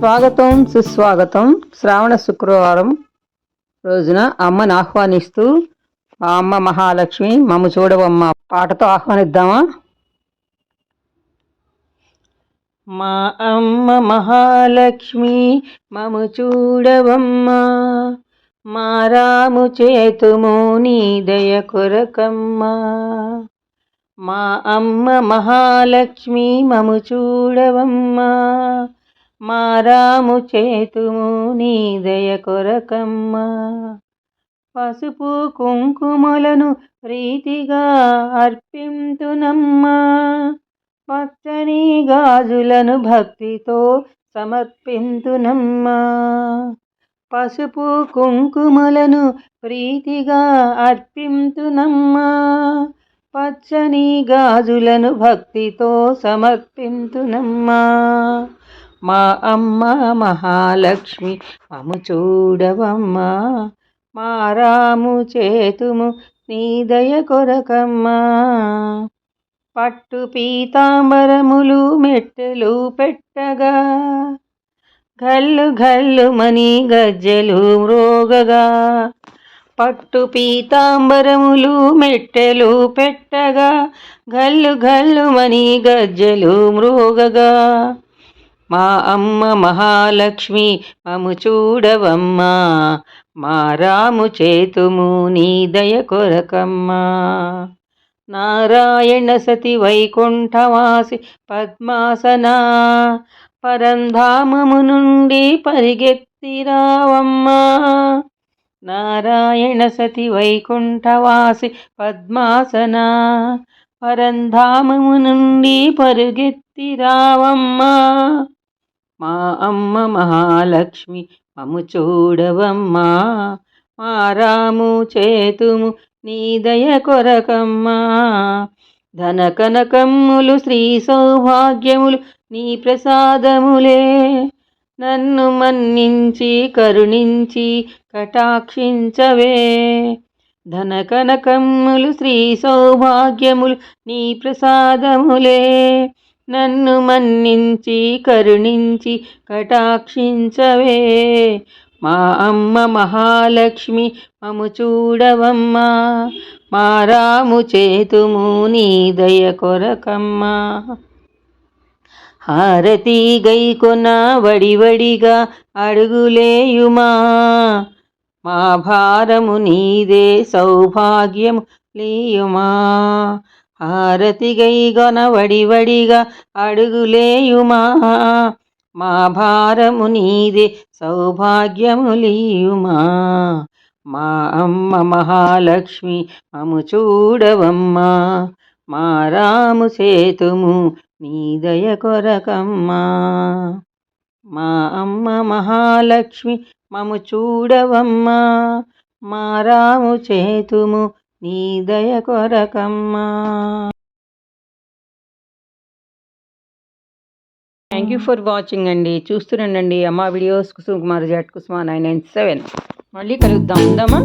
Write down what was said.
స్వాగతం సుస్వాగతం. శ్రావణ శుక్రవారం రోజున అమ్మని ఆహ్వానిస్తూ అమ్మ మహాలక్ష్మి మమ్మ చూడవమ్మ పాటతో ఆహ్వానిద్దామా? మా అమ్మ మహాలక్ష్మి మము చూడవమ్మ మా రాము చేతుము నీ దయ కొరకమ్మ మా అమ్మ మహాలక్ష్మి మము చూడవమ్మా మారాము చేతుము నీ దయ కొరకమ్మా. పసుపు కుంకుమలను ప్రీతిగా అర్పింతునమ్మా. పచ్చని గాజులను భక్తితో సమర్పింతునమ్మా. పసుపు కుంకుమలను ప్రీతిగా అర్పింతునమ్మా. పచ్చని గాజులను భక్తితో సమర్పింతునమ్మా. మా అమ్మ మహాలక్ష్మి మము చూడవమ్మా. మా రాము చేతుము నీ దయ కొరకమ్మా. పట్టు పీతాంబరములు మెట్టెలు పెట్టగా గల్లు గల్లు మని గజ్జెలు మ్రోగగా. పట్టు పీతాంబరములు మెట్టెలు పెట్టగా గల్లు గల్లు మని గజ్జెలు మ్రోగగా. మా అమ్మ మహాలక్ష్మి మము చూడవమ్మా. మా రాము చేతుము నీ దయ కొరకమ్మా. నారాయణ సతి వైకుంఠవాసి పద్మాసన. పరంధామము నుండి పరిగెత్తిరావమ్మా నారాయణ సతి వైకుంఠవాసి పద్మాసన. పరంధామము నుండి పరుగెత్తిరావమ్మా మా అమ్మ మహాలక్ష్మి మము చూడవమ్మా. మా రాము చేతుము నీ దయ కొరకమ్మా. ధన కనకమ్ములు శ్రీ సౌభాగ్యములు నీ ప్రసాదములే. నన్ను మన్నించి కరుణించి కటాక్షించవే. ధన కనకమ్ములు శ్రీ సౌభాగ్యములు నీ ప్రసాదములే. నన్ను మన్నించి కరుణించి కటాక్షించవే. మా అమ్మ మహాలక్ష్మి మము చూడవమ్మా. మా రాము చేతుము నీ దయ కొరకమ్మా. హారతి గైకొన వడివడిగా అడుగులేయుమా. మా భారము నీదే సౌభాగ్యము లేయుమా. ఆరతిగై గొన వడివడిగా అడుగులేయుమా మా భారము నీదే సౌభాగ్యములియుమా మా అమ్మ మహాలక్ష్మి మము చూడవమ్మా మా రాము సేతుము నీ దయ కొరకమ్మా మా అమ్మ మహాలక్ష్మి మము చూడవమ్మా మా రాము చేతుము నీ దయ కొరకమ్మా. థ్యాంక్ యూ ఫర్ వాచింగ్ అండి. చూస్తుండండి అమ్మ వీడియోస్ కుసుమ్ కుమార్ జాట్ కుసుమ నైన్ నైన్ సెవెన్. మళ్ళీ కలుద్దాం. ఉందామా